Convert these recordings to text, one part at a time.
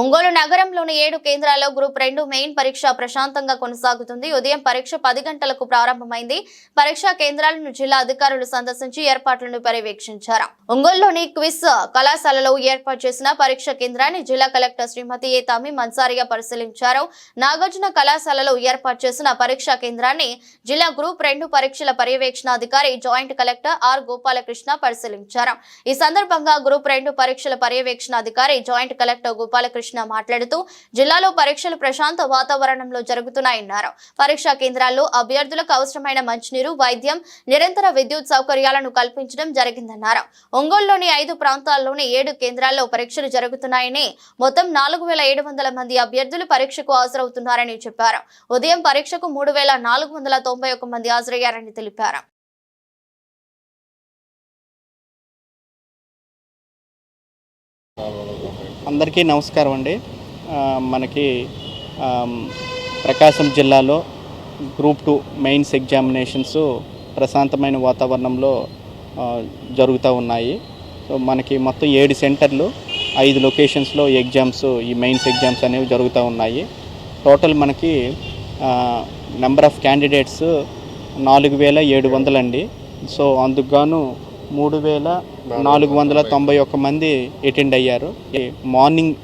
ఒంగోలు నగరంలోని ఏడు కేంద్రాల్లో గ్రూప్ రెండు మెయిన్ పరీక్ష ప్రశాంతంగా కొనసాగుతుంది. ఉదయం పరీక్ష పది గంటలకు ప్రారంభమైంది. పరీక్షా కేంద్రాలను జిల్లా అధికారులు సందర్శించి ఏర్పాట్లను పర్యవేక్షించారు. ఒంగోలులోని క్విజ్ కళాశాలలో ఏర్పాటు చేసిన పరీక్ష కేంద్రాన్ని జిల్లా కలెక్టర్ శ్రీమతి ఏ తమి మన్సారిగా పరిశీలించారు. నాగార్జున కళాశాలలో ఏర్పాటు చేసిన పరీక్షా కేంద్రాన్ని జిల్లా గ్రూప్ రెండు పరీక్షల పర్యవేక్షణ అధికారి జాయింట్ కలెక్టర్ ఆర్ గోపాలకృష్ణ పరిశీలించారు. ఈ సందర్భంగా గ్రూప్ రెండు పరీక్షల పర్యవేక్షణ అధికారి జాయింట్ కలెక్టర్ గోపాలకృష్ణ మాట్లాడుతూ జిల్లాలో పరీక్షలు ప్రశాంత వాతావరణంలో జరుగుతున్నాయన్నారు పరీక్షా కేంద్రాల్లో అభ్యర్థులకు అవసరమైన మంచినీరు వైద్యం నిరంతర విద్యుత్ సౌకర్యాలను కల్పించడం జరిగిందన్నారు. ఒంగోలులోని ఐదు ప్రాంతాల్లోని ఏడు కేంద్రాల్లో పరీక్షలు జరుగుతున్నాయని మొత్తం నాలుగు వేల ఏడు వందల మంది అభ్యర్థులు పరీక్షకు హాజరవుతున్నారని చెప్పారు. ఉదయం పరీక్షకు మూడు వేల నాలుగు వందల తొంభై ఒక మంది హాజరయ్యారని తెలిపారు. అందరికీ నమస్కారం అండి. మనకి ప్రకాశం జిల్లాలో గ్రూప్ టూ మెయిన్స్ ఎగ్జామినేషన్స్ ప్రశాంతమైన వాతావరణంలో జరుగుతూ ఉన్నాయి. సో మనకి మొత్తం ఏడు సెంటర్లు ఐదు లొకేషన్స్లో ఎగ్జామ్స్ ఈ మెయిన్స్ ఎగ్జామ్స్ అనేవి జరుగుతూ ఉన్నాయి. టోటల్ మనకి నెంబర్ ఆఫ్ క్యాండిడేట్స్ నాలుగు వేల ఏడు వందలండి. సో అందుకు గాను మూడు వేల నాలుగు వందల తొంభై ఒక్క మంది అటెండ్ అయ్యారు. ఈ మార్నింగ్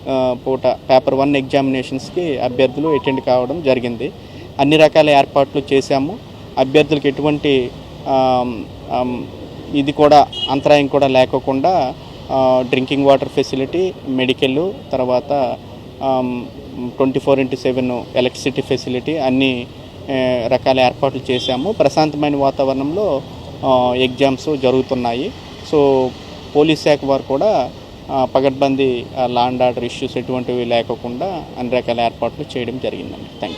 పూట పేపర్ వన్ ఎగ్జామినేషన్స్కి అభ్యర్థులు అటెండ్ కావడం జరిగింది. అన్ని రకాల ఏర్పాట్లు చేశాము. అభ్యర్థులకు ఎటువంటి ఇది కూడా అంతరాయం కూడా లేకోకుండా డ్రింకింగ్ వాటర్ ఫెసిలిటీ మెడికల్ తర్వాత twenty four into seven electricity facility అన్ని రకాల ఏర్పాట్లు చేశాము. ప్రశాంతమైన వాతావరణంలో ఎగ్జామ్స్ జరుగుతున్నాయి. సో పోలీస్ శాఖ వారు కూడా పగడ్బందీ లాండ్ ఆర్డర్ ఇష్యూస్ ఎటువంటివి లేకుండా అన్ని రకాల ఏర్పాట్లు చేయడం జరిగిందండి. Thank you